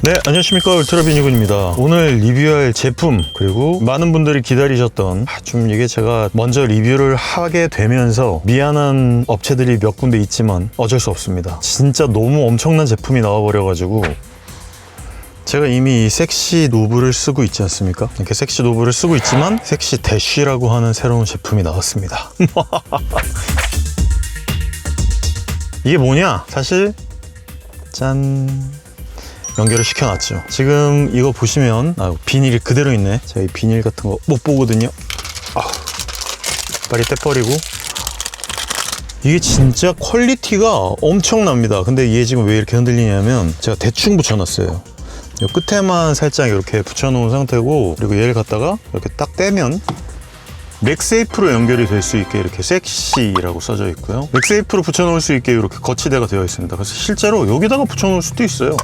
네, 안녕하십니까. 울트라비니군입니다. 오늘 리뷰할 제품, 그리고 많은 분들이 기다리셨던, 아, 좀 이게 제가 먼저 리뷰를 하게 되면서 미안한 업체들이 몇 군데 있지만 어쩔 수 없습니다. 진짜 너무 엄청난 제품이 나와버려 가지고, 제가 이미 이 섹시 노브를 쓰고 있지 않습니까? 이렇게 섹시 노브를 쓰고 있지만, 섹시 대쉬라고 하는 새로운 제품이 나왔습니다. 이게 뭐냐? 사실, 짠. 연결을 시켜놨죠. 지금 이거 보시면 아, 비닐이 그대로 있네. 제가 이 비닐 같은 거 못 보거든요. 아, 빨리 떼버리고. 이게 진짜 퀄리티가 엄청납니다. 근데 이게 지금 왜 이렇게 흔들리냐면 제가 대충 붙여놨어요. 요 끝에만 살짝 이렇게 붙여놓은 상태고 그리고 얘를 갖다가 이렇게 딱 떼면 맥세이프로 연결이 될 수 있게 이렇게 섹시라고 써져 있고요. 맥세이프로 붙여놓을 수 있게 이렇게 거치대가 되어 있습니다. 그래서 실제로 여기다가 붙여놓을 수도 있어요.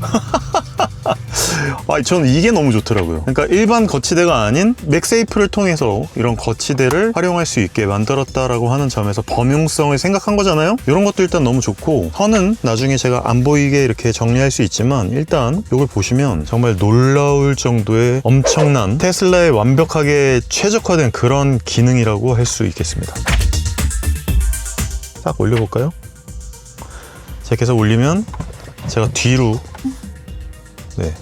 아, 저는 이게 너무 좋더라고요. 그러니까 일반 거치대가 아닌 맥세이프를 통해서 이런 거치대를 활용할 수 있게 만들었다라고 하는 점에서 범용성을 생각한 거잖아요. 이런 것도 일단 너무 좋고 선은 나중에 제가 안 보이게 이렇게 정리할 수 있지만 일단 이걸 보시면 정말 놀라울 정도의 엄청난 테슬라에 완벽하게 최적화된 그런 기능이라고 할 수 있겠습니다. 딱 올려볼까요? 자, 계속 올리면 제가 뒤로 네.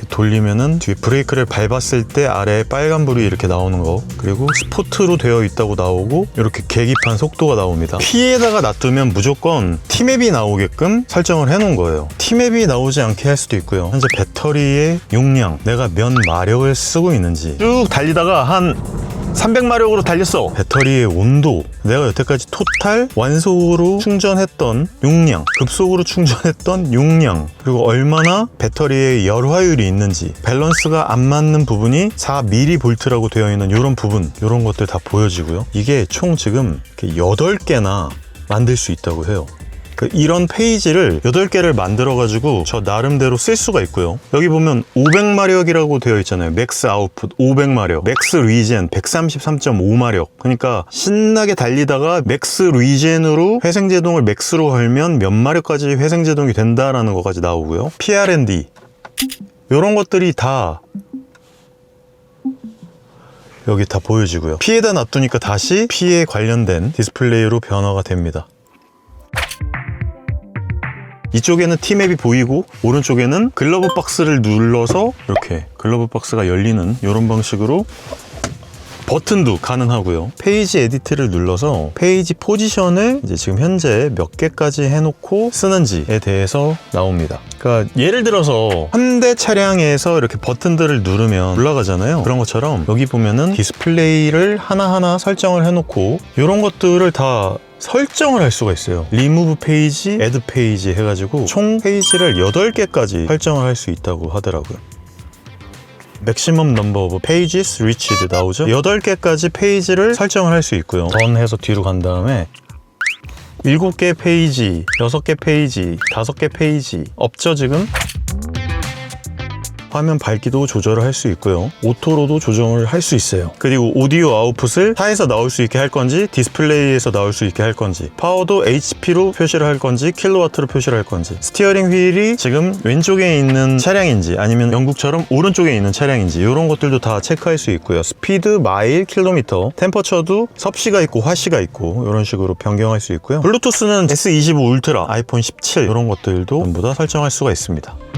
이렇게 돌리면은 뒤에 브레이크를 밟았을 때 아래에 빨간불이 이렇게 나오는 거. 그리고 스포트로 되어 있다고 나오고 이렇게 계기판 속도가 나옵니다. P에다가 놔두면 무조건 T맵이 나오게끔 설정을 해 놓은 거예요. T맵이 나오지 않게 할 수도 있고요. 현재 배터리의 용량 내가 몇 마력을 쓰고 있는지 쭉 달리다가 한 300마력으로 달렸어. 배터리의 온도, 내가 여태까지 토탈 완속으로 충전했던 용량, 급속으로 충전했던 용량, 그리고 얼마나 배터리의 열화율이 있는지, 밸런스가 안 맞는 부분이 4mV라고 되어 있는 이런 부분, 이런 것들 다 보여지고요. 이게 총 지금 이렇게 8개나 만들 수 있다고 해요. 그 이런 페이지를 8개를 만들어가지고 저 나름대로 쓸 수가 있고요. 여기 보면 500마력이라고 되어 있잖아요. 맥스 아웃풋 500마력, 맥스 리젠 133.5마력. 그러니까 신나게 달리다가 맥스 리젠으로 회생제동을 맥스로 걸면 몇 마력까지 회생제동이 된다라는 것까지 나오고요. PRND 이런 것들이 다 여기 다 보여지고요. P에다 놔두니까 다시 P에 관련된 디스플레이로 변화가 됩니다. 이쪽에는 T맵이 보이고 오른쪽에는 글러브 박스를 눌러서 이렇게 글러브 박스가 열리는 이런 방식으로 버튼도 가능하고요. 페이지 에디트를 눌러서 페이지 포지션을 이제 지금 현재 몇 개까지 해놓고 쓰는지에 대해서 나옵니다. 그러니까 예를 들어서 한 대 차량에서 이렇게 버튼들을 누르면 올라가잖아요. 그런 것처럼 여기 보면은 디스플레이를 하나하나 설정을 해놓고 이런 것들을 다 설정을 할 수가 있어요. 리무브 페이지, 애드 페이지 해가지고 총 페이지를 8개까지 설정을 할 수 있다고 하더라고요. 맥시멈 넘버 오브 페이지스 리치드 나오죠? 8개까지 페이지를 설정을 할 수 있고요. 던 해서 뒤로 간 다음에 7개 페이지, 6개 페이지, 5개 페이지 없죠 지금? 화면 밝기도 조절을 할 수 있고요. 오토로도 조정을 할 수 있어요. 그리고 오디오 아웃풋을 차에서 나올 수 있게 할 건지 디스플레이에서 나올 수 있게 할 건지 파워도 HP로 표시를 할 건지 킬로와트로 표시를 할 건지 스티어링 휠이 지금 왼쪽에 있는 차량인지 아니면 영국처럼 오른쪽에 있는 차량인지 이런 것들도 다 체크할 수 있고요. 스피드, 마일, 킬로미터, 템퍼처도 섭씨가 있고 화씨가 있고 이런 식으로 변경할 수 있고요. 블루투스는 S25 울트라, 아이폰 17 이런 것들도 전부 다 설정할 수가 있습니다.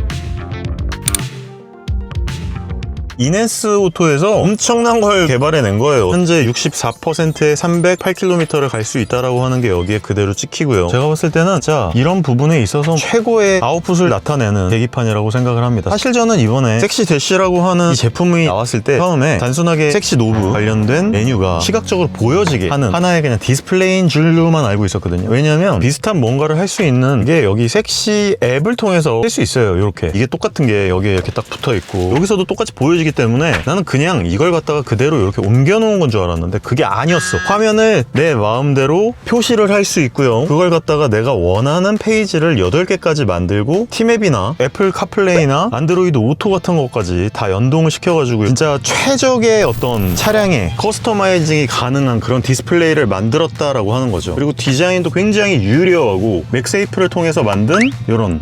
이네스 오토에서 엄청난 걸 개발해낸 거예요. 현재 64%에 308km를 갈 수 있다라고 하는 게 여기에 그대로 찍히고요. 제가 봤을 때는 진짜 이런 부분에 있어서 최고의 아웃풋을 나타내는 계기판이라고 생각을 합니다. 사실 저는 이번에 섹시 대시라고 하는 이 제품이 나왔을 때 처음에 단순하게 섹시 노브 관련된 메뉴가 시각적으로 보여지게 하는 하나의 그냥 디스플레이인 줄로만 알고 있었거든요. 왜냐면 비슷한 뭔가를 할 수 있는 게 여기 섹시 앱을 통해서 쓸수 있어요. 이렇게 이게 똑같은 게 여기에 이렇게 딱 붙어 있고 여기서도 똑같이 보여지기 때문에 나는 그냥 이걸 갖다가 그대로 이렇게 옮겨 놓은 건 줄 알았는데 그게 아니었어. 화면을 내 마음대로 표시를 할 수 있고요. 그걸 갖다가 내가 원하는 페이지를 8개까지 만들고 티맵이나 애플 카플레이나 안드로이드 오토 같은 것까지 다 연동을 시켜가지고 진짜 최적의 어떤 차량에 커스터마이징이 가능한 그런 디스플레이를 만들었다라고 하는 거죠. 그리고 디자인도 굉장히 유려하고 맥세이프를 통해서 만든 이런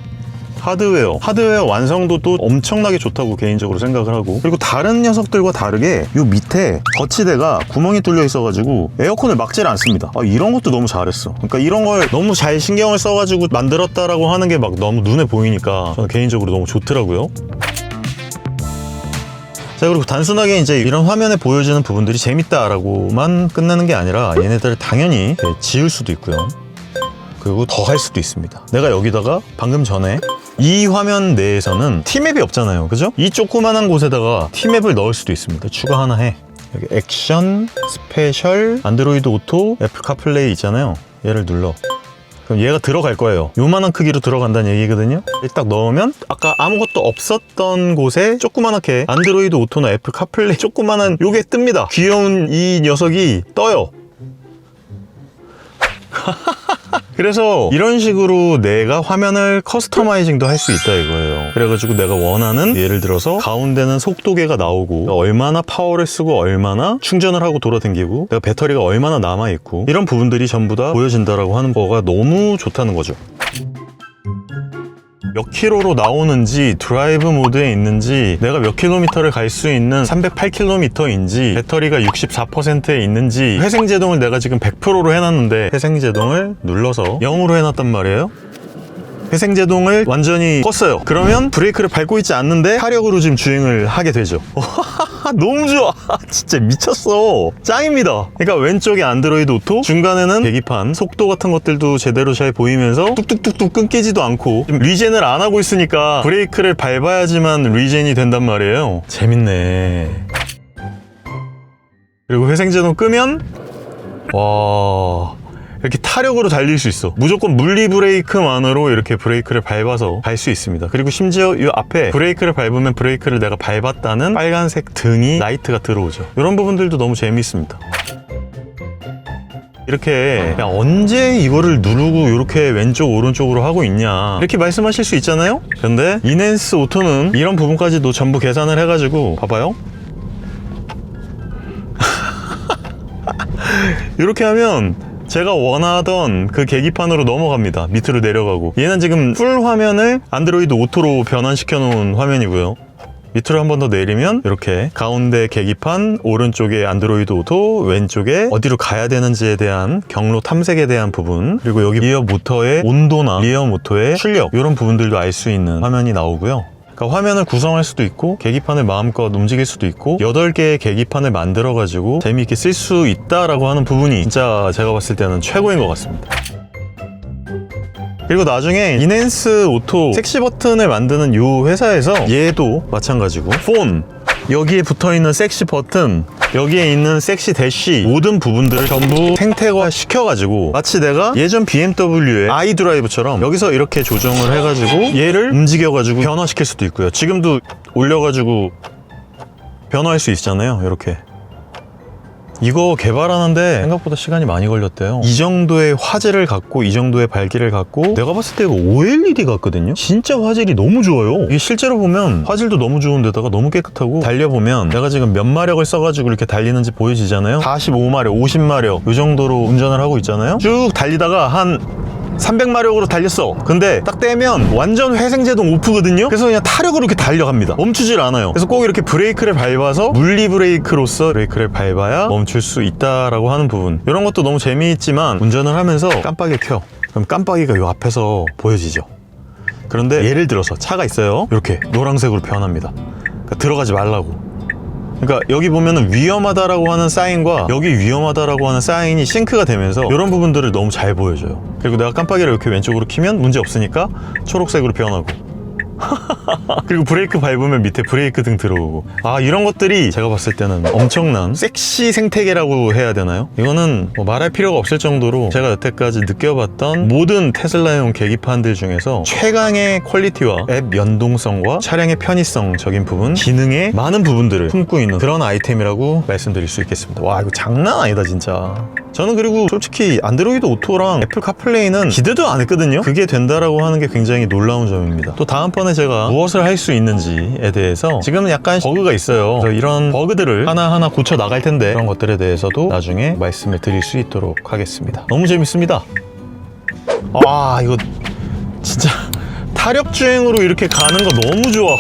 하드웨어. 하드웨어 완성도도 엄청나게 좋다고 개인적으로 생각을 하고. 그리고 다른 녀석들과 다르게 요 밑에 거치대가 구멍이 뚫려 있어가지고 에어컨을 막질 않습니다. 아, 이런 것도 너무 잘했어. 그러니까 이런 걸 너무 잘 신경을 써가지고 만들었다라고 하는 게 막 너무 눈에 보이니까 저는 개인적으로 너무 좋더라고요. 자 그리고 단순하게 이제 이런 화면에 보여지는 부분들이 재밌다라고만 끝나는 게 아니라 얘네들 당연히 네, 지울 수도 있고요. 그리고 더 할 수도 있습니다. 내가 여기다가 방금 전에 이 화면 내에서는 티맵이 없잖아요 그죠? 이 조그만한 곳에다가 티맵을 넣을 수도 있습니다 추가 하나 해 여기 액션, 스페셜, 안드로이드 오토, 애플 카플레이 있잖아요 얘를 눌러 그럼 얘가 들어갈 거예요. 요만한 크기로 들어간다는 얘기거든요. 딱 넣으면 아까 아무것도 없었던 곳에 조그만하게 안드로이드 오토나 애플 카플레이 조그만한 요게 뜹니다. 귀여운 이 녀석이 떠요. 그래서 이런 식으로 내가 화면을 커스터마이징도 할 수 있다 이거예요. 그래가지고 내가 원하는 예를 들어서 가운데는 속도계가 나오고 얼마나 파워를 쓰고 얼마나 충전을 하고 돌아다니고 내가 배터리가 얼마나 남아 있고 이런 부분들이 전부 다 보여진다라고 하는 거가 너무 좋다는 거죠. 몇 킬로로 나오는지 드라이브 모드에 있는지 내가 몇 킬로미터를 갈 수 있는 308킬로미터인지 배터리가 64%에 있는지 회생제동을 내가 지금 100%로 해놨는데 회생제동을 눌러서 0으로 해놨단 말이에요 회생제동을 완전히 껐어요. 그러면 브레이크를 밟고 있지 않는데 타력으로 지금 주행을 하게 되죠. 너무 좋아. 진짜 미쳤어. 짱입니다. 그러니까 왼쪽에 안드로이드 오토 중간에는 계기판 속도 같은 것들도 제대로 잘 보이면서 뚝뚝뚝뚝 끊기지도 않고 리젠을 안 하고 있으니까 브레이크를 밟아야지만 리젠이 된단 말이에요. 재밌네. 그리고 회생제동 끄면 와 이렇게 타력으로 달릴 수 있어. 무조건 물리 브레이크만으로 이렇게 브레이크를 밟아서 갈 수 있습니다. 그리고 심지어 이 앞에 브레이크를 밟으면 브레이크를 내가 밟았다는 빨간색 등이 라이트가 들어오죠. 이런 부분들도 너무 재미있습니다. 이렇게 야, 언제 이거를 누르고 이렇게 왼쪽 오른쪽으로 하고 있냐 이렇게 말씀하실 수 있잖아요 근데 이넨스 오토는 이런 부분까지도 전부 계산을 해가지고 봐봐요 이렇게 하면 제가 원하던 그 계기판으로 넘어갑니다. 밑으로 내려가고. 얘는 지금 풀 화면을 안드로이드 오토로 변환시켜 놓은 화면이고요. 밑으로 한 번 더 내리면 이렇게 가운데 계기판, 오른쪽에 안드로이드 오토, 왼쪽에 어디로 가야 되는지에 대한 경로 탐색에 대한 부분, 그리고 여기 리어 모터의 온도나 리어 모터의 출력 이런 부분들도 알 수 있는 화면이 나오고요. 그러니까 화면을 구성할 수도 있고 계기판을 마음껏 움직일 수도 있고 8개의 계기판을 만들어 가지고 재미있게 쓸 수 있다라고 하는 부분이 진짜 제가 봤을 때는 최고인 것 같습니다. 그리고 나중에 이넨스 오토 섹시 버튼을 만드는 이 회사에서 얘도 마찬가지고 폰 여기에 붙어 있는 섹시 버튼 여기에 있는 섹시 대시 모든 부분들을 전부 생태화 시켜가지고 마치 내가 예전 BMW의 아이드라이브처럼 여기서 이렇게 조정을 해가지고 얘를 움직여가지고 변화시킬 수도 있고요. 지금도 올려가지고 변화할 수 있잖아요 이렇게 이거 개발하는데 생각보다 시간이 많이 걸렸대요. 이 정도의 화질을 갖고 이 정도의 밝기를 갖고 내가 봤을 때 이거 OLED 같거든요. 진짜 화질이 너무 좋아요. 이게 실제로 보면 화질도 너무 좋은데다가 너무 깨끗하고 달려보면 내가 지금 몇 마력을 써가지고 이렇게 달리는지 보여지잖아요. 45마력, 50마력 이 정도로 운전을 하고 있잖아요. 쭉 달리다가 한 300마력으로 달렸어. 근데 딱 떼면 완전 회생제동 오프거든요. 그래서 그냥 타력으로 이렇게 달려갑니다. 멈추질 않아요. 그래서 꼭 이렇게 브레이크를 밟아서 물리 브레이크로서 브레이크를 밟아야 멈출 수 있다라고 하는 부분. 이런 것도 너무 재미있지만 운전을 하면서 깜빡이 켜. 그럼 깜빡이가 요 앞에서 보여지죠. 그런데 예를 들어서 차가 있어요. 이렇게 노란색으로 변합니다. 그러니까 들어가지 말라고. 그러니까 여기 보면은 위험하다라고 하는 사인과 여기 위험하다라고 하는 사인이 싱크가 되면서 이런 부분들을 너무 잘 보여줘요. 그리고 내가 깜빡이를 이렇게 왼쪽으로 키면 문제 없으니까 초록색으로 변하고. 그리고 브레이크 밟으면 밑에 브레이크 등 들어오고. 아 이런 것들이 제가 봤을 때는 엄청난 섹시 생태계라고 해야 되나요? 이거는 뭐 말할 필요가 없을 정도로 제가 여태까지 느껴봤던 모든 테슬라용 계기판들 중에서 최강의 퀄리티와 앱 연동성과 차량의 편의성적인 부분 기능의 많은 부분들을 품고 있는 그런 아이템이라고 말씀드릴 수 있겠습니다. 와 이거 장난 아니다 진짜 저는 그리고 솔직히 안드로이드 오토랑 애플 카플레이는 기대도 안 했거든요. 그게 된다라고 하는 게 굉장히 놀라운 점입니다. 또 다음번에 제가 무엇을 할 수 있는지에 대해서 지금은 약간 버그가 있어요. 그래서 이런 버그들을 하나하나 고쳐 나갈 텐데 그런 것들에 대해서도 나중에 말씀을 드릴 수 있도록 하겠습니다. 너무 재밌습니다. 아 이거 진짜 타력 주행으로 이렇게 가는 거 너무 좋아